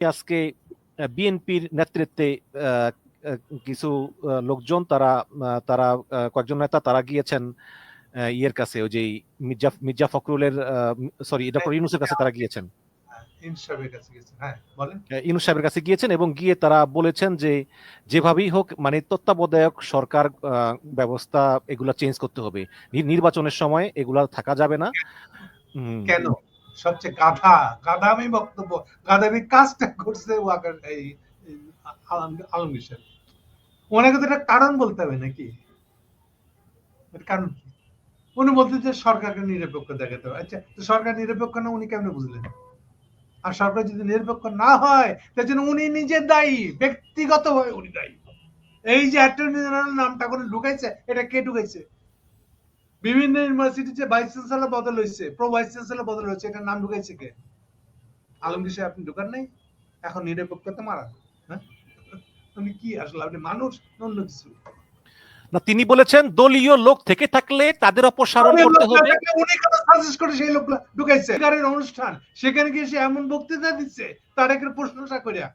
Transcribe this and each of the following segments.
আজকে বিএনপির নেতৃত্বে কিছু লোকজন তারা তারা কয়েকজন নেতা তারা গিয়েছেন ইয়ের কাছে ওই যে মির্জা মির্জা ফখরুলের সরি ডক্টর ইউনুসের কাছে তারা গিয়েছেন। হ্যাঁ ইউনুস সাহেবের কাছে গিয়েছেন এবং গিয়ে তারা বলেছেন যে যেভাবেই হোক মানে তত্ত্বাবধায়ক সরকার ব্যবস্থা এগুলা চেঞ্জ করতে হবে। নির্বাচনের সময় এগুলা থাকা যাবে না। কেন? সবচেয়ে গাধা গাধামি বক্তব্য গাধামি কাজটা করছে ওয়াকার এই আলমগীর সাহেব ওনাকে তো একটা কারণ বলতে হবে নাকি? কারণ উনি বলতে যে সরকারকে নিরপেক্ষ দেখাতে হবে। আচ্ছা তো সরকার নিরপেক্ষ না, উনি কেমনে বুঝলেন? আর সরকার যদি নিরপেক্ষ না হয়, তার জন্য উনি নিজে দায়ী, ব্যক্তিগতভাবে উনি দায়ী। এই যে অ্যাটর্নি জেনারেল নামটা করে ঢুকাইছে, এটা কে ঢুকাইছে? বিভিন্ন ইউনিভার্সিটিতে ভাইস চ্যান্সেলর বদল হয়েছে প্রো ভাইস চ্যান্সেলর বদল হয়েছে এটা নাম ঢুকাইছে কে? আলমগীর সাহেব আপনি ঢুকান নাই? এখন নিরপেক্ষতা মারা হ্যাঁ? আপনি কি আসলে আপনি মানুষ অন্য কিছু? না তিনি বলেছেন দলীয় লোক থেকে থাকলে তাদের অপসারণ করতে হবে। উনি সাজেস্ট করে সেই লোকগুলা ঢুকাইছে? অনুষ্ঠান সেখানে গিয়ে সে এমন বক্তৃতা দিচ্ছে তার একের প্রশংসা করিয়া।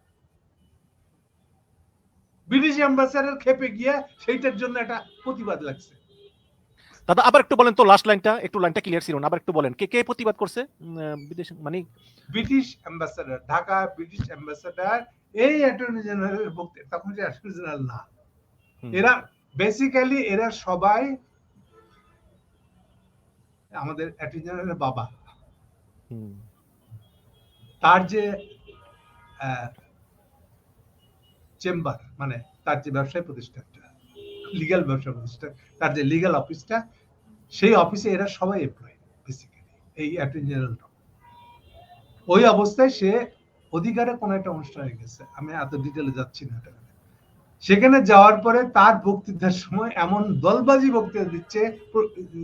ব্রিটিশ অ্যাম্বাসেডার খেপে গিয়ে সেইটার জন্য একটা প্রতিবাদ লাগছে। দাদা আবার একটু বলেন তো লাস্ট লাইনটা একটু লাইনটা ক্লিয়ার ছিল না আবার একটু বলেন। কে কে প্রতিবাদ করছে? বিদেশ মানে British ambassador Dhaka British ambassador এই অ্যাটর্নি জেনারেলের বক্তৃতা তখন যে অ্যাটর্নি জেনারেল না। এরা বেসিক্যালি এরা সবাই আমাদের অ্যাটর্নি জেনারেলের বাবা। তার যে চেম্বার মানে তার যে ব্যবসায় প্রতিষ্ঠানটা লিগ্যাল ব্যবসা প্রতিষ্ঠান, তার যে লিগ্যাল অফিসটা সেই অফিসে এরা সবাই এমপ্লয় বেসিক্যালি এই অ্যাটর্নি জেনারেল ওই অবস্থায় সে অধিকারে কোনো একটা অনুষ্ঠানে গেছে। আমি এত ডিটেলে যাচ্ছি না এটা। সেখানে যাওয়ার পরে তার বক্তৃতার সময় এমন দলবাজি বক্তৃতা দিচ্ছে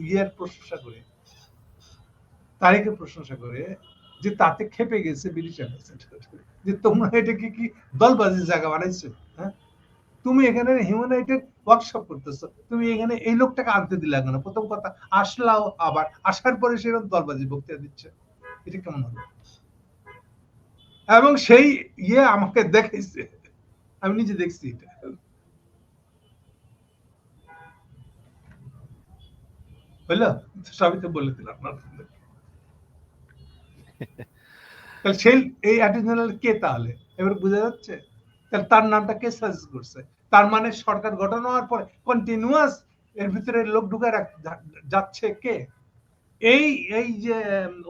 ইয়ের প্রশংসা করে তারিখের প্রশংসা করে, যে তাতে খেপে গেছে ব্রিটিশ যে তোমরা এটাকে কি দলবাজির জায়গা বানাইছো? হ্যাঁ? তুমি এখানে হিউম্যানাইটেড ওয়ার্কশপ করতেছো। তুমি এখানে এই লোকটাকে আনতে দিলে কেন? প্রথম কথা, আসলাও আবার, আসার পরে সেরকম দলবাজি বক্তৃতা দিচ্ছে। এটা কেমন হলো? এবং সেই ইয়ে আমাকে দেখাইছে আমি নিজে দেখছি এটা। বুঝলো সবই তো বলে দিলাম। সেই, এই অ্যাটর্নি কে তাহলে? এবার বোঝা যাচ্ছে? তাহলে তার নামটা কে সাজেস্ট করছে? তার মানে সরকার গঠন হওয়ার পরে কন্টিনিউয়াস এর ভিতরে লোক ঢুকে যাচ্ছে কে? এই এই যে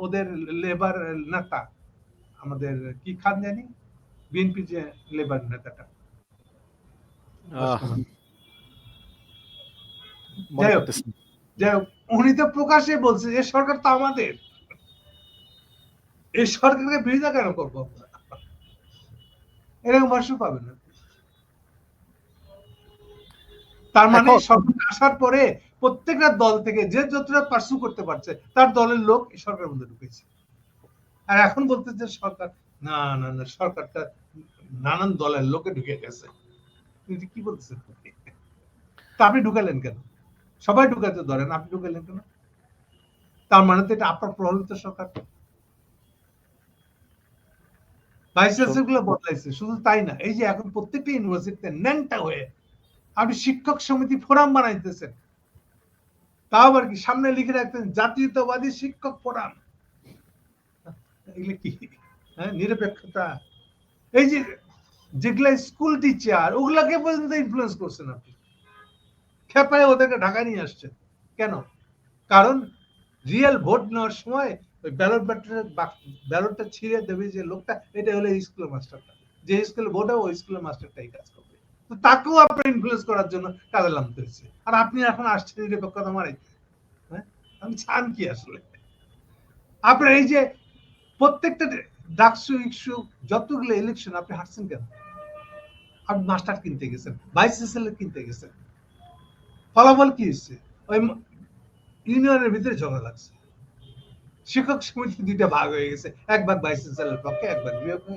ওদের লেবার নেতা আমাদের কি খান জানি? বিএনপি যে লেবার নেতাটা। যাই হোক। যাই হোক, উনি তো প্রকাশ্যে বলছে যে সরকার তো আমাদের। এই সরকারকে বিরোধিতা কেন করব আমরা? এরকম ভাষ্য পাবেন না। তার মানে সরকার আসার পরে প্রত্যেকটা দল থেকে যে যতটা পার্সু করতে পারছে তার দলের লোক সরকারের মধ্যে ঢুকেছে। আর এখন বলতে যে সরকার না না না সরকারটা নানান দলের লোকে ঢুকে গেছে। কি বলতেছেন? তা আপনি ঢুকালেন কেন? সবাই ঢুকাতে ধরেন আপনি ঢুকালেন কেন? তার মানে তো এটা আপনার প্রভাবিত সরকার। ভাইসগুলো বদলাইছে শুধু তাই না এই যে এখন প্রত্যেকটা ইউনিভার্সিটিতে ন্যাংটা হয়ে আপনি শিক্ষক সমিতি ফোরাম বানাইতেছেন। আবার কি সামনে লিখে রাখতেন জাতীয়তাবাদী শিক্ষক ফোরাম। এগুলো কি? হ্যাঁ নিরপেক্ষতা। এই যে যেগুলা স্কুল টিচার ওগুলাকে পর্যন্ত ইনফ্লুয়েন্স করছেন আপনি। খেপায় ওদেরকে ঢাকা নিয়ে আসছেন। কেন? কারণ রিয়েল ভোট নেওয়ার সময় ওই ব্যালট ব্যালটটা ছিঁড়ে দেবে যে লোকটা এটা স্কুলের মাস্টারটা যে স্কুলে ভোট হবে, ওই স্কুলের মাস্টারটাই কাজ করবে। তো তাকেও আপনার করার জন্য কাজে হয়েছে। আর আপনি এখন আসছেন নিরপেক্ষতা হ্যাঁ? আমি কি আসলে? আপনার এই যে প্রত্যেকটা ডাকসু ইস্যু যতগুলো ইলেকশন আপনি হারছেন কেন? আপনি মাস্টার কিনতে গেছেন ভাইস চ্যান্সেলর কিনতে গেছেন। ফলাফল কি হচ্ছে ওই ইউনিয়নের ভিতরে ঝগড়া লাগছে। শিক্ষক সমিতি দুইটা ভাগ হয়ে গেছে এক ভাগ ভাইস চ্যান্সেলর পক্ষে এক ভাগ বিপক্ষে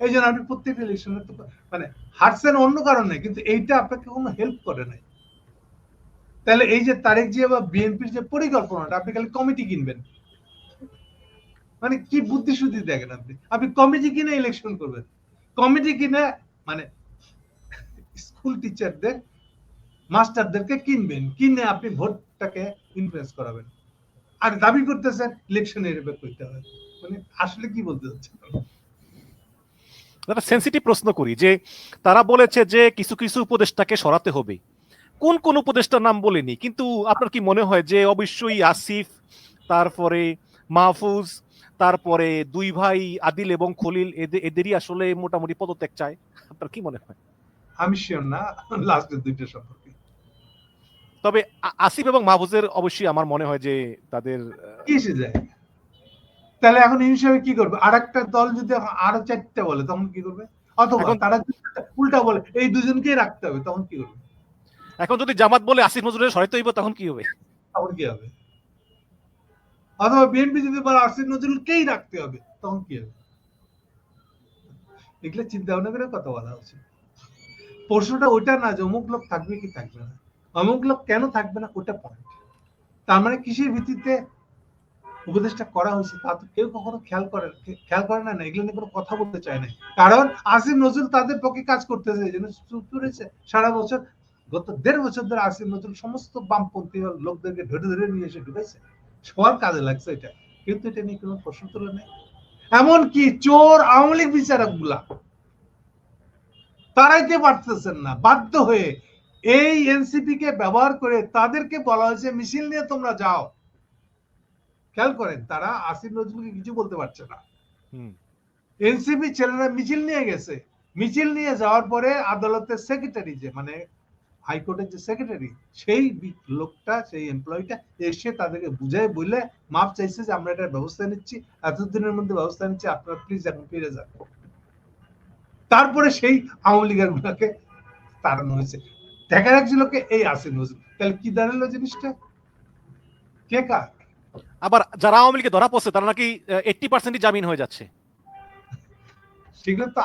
এই জন্য আপনি প্রত্যেকটা ইলেকশনে তো মানে হারছেন অন্য কারণে কিন্তু এইটা আপনাকে কোনো হেল্প করে নাই। তাহলে এই যে তারেক জিয়া বা বিএনপির যে পরিকল্পনাটা, আপনি খালি কমিটি কিনবেন। মানে কি বুদ্ধি শুদ্ধি দেখেন আপনি? আপনি কমিটি কিনে ইলেকশন করবেন। কমিটি কিনে মানে স্কুল টিচারদের মাস্টারদেরকে কিনবেন, কিনে আপনি ভোটটাকে ইনফ্লুয়েন্স করাবেন। আর দাবি করতেছেন ইলেকশন এরবে করতে হবে মানে আসলে কি বলতে চাচ্ছেন একটা সেন্সিটিভ প্রশ্ন করি যে তারা বলেছে যে কিছু কিছু উপদেষ্টাকে সরাতে হবে। কোন কোন উপদেষ্টার নাম বলেনি কিন্তু আপনার কি মনে হয় যে অবশ্যই আসিফ তারপরে মাহফুজ তারপরে দুই ভাই আদিল এবং খলিল এদের এদেরই আসলে মোটামুটি পদত্যাগ চায়? আপনার কি মনে হয়? আমি শিওর না লাস্টের দুইটা সম্পর্কে। তবে আসিফ এবং মাহফুজের অবশ্যই আমার মনে হয় যে তাদের কি যায় তাহলে এখন এই হিসাবে কি করবে? আর একটা দল যদি আরও চারটে বলে তখন কি করবে? অথবা তারা উল্টা বলে এই দুজনকেই রাখতে হবে তখন কি করবে? এখন যদি জামাত বলে আসিফ নজরুলের সরাইতে হইব তখন কি হবে? তখন কি হবে? অথবা বিএনপি যদি বলে আসিফ নজরুলকেই রাখতে হবে তখন কি হবে? এগুলো চিন্তা ভাবনা করে কথা বলা উচিত। প্রশ্নটা ওইটা না যে অমুক লোক থাকবে কি থাকবে না। অমুক লোক কেন থাকবে না ওটা পয়েন্ট তার মানে কিসের ভিত্তিতে উপদেশটা করা হয়েছে, তা তো কেউ কখনো খেয়াল করে খেয়াল করে না এগুলো নিয়ে কোনো কথা বলতে চায় না। কারণ আসিফ নজরুল তাদের পক্ষে কাজ করতেছে এই জন্য সারা বছর, গত দেড় বছর ধরে আসিফ নজরুল সমস্ত বামপন্থী লোকদেরকে ধরে ধরে নিয়ে এসে ঢুকেছে সবার কাজে লাগছে এটা। কিন্তু এটা নিয়ে কোনো প্রশ্ন তুলে নেই। এমনকি চোর, আওয়ামী লীগ বিচারকগুলা তারাইতে পারতেছেন না। বাধ্য হয়ে এই এনসিপি কে ব্যবহার করে তাদেরকে বলা হয়েছে মিছিল নিয়ে তোমরা যাও। খেয়াল করেন তারা আসিফ নজরুলকে কিছু বলতে পারছে না। এনসিপি ছেলেরা মিছিল নিয়ে গেছে। মিছিল নিয়ে যাওয়ার পরে আদালতের সেক্রেটারি যে মানে হাইকোর্টের যে সেক্রেটারি সেই লোকটা সেই এমপ্লয়িটা এসে তাদেরকে বুঝায় বলে মাপ চাইছে যে আমরা এটার ব্যবস্থা নিচ্ছি। এতদিনের মধ্যে ব্যবস্থা নিচ্ছি আপনারা প্লিজ এখন ফিরে যান। তারপরে সেই আওয়ামী লীগের গুলাকে তাড়ানো হয়েছে। দেখা যাচ্ছিল কে? এই আছে নজরুল। তাহলে কি দাঁড়াল জিনিসটা? কে কার? আবার যারা আওয়ামী লীগে ধরা পড়ছে তারা নাকি এইটটি পার্সেন্টই জামিন হয়ে যাচ্ছে। সেগুলো তো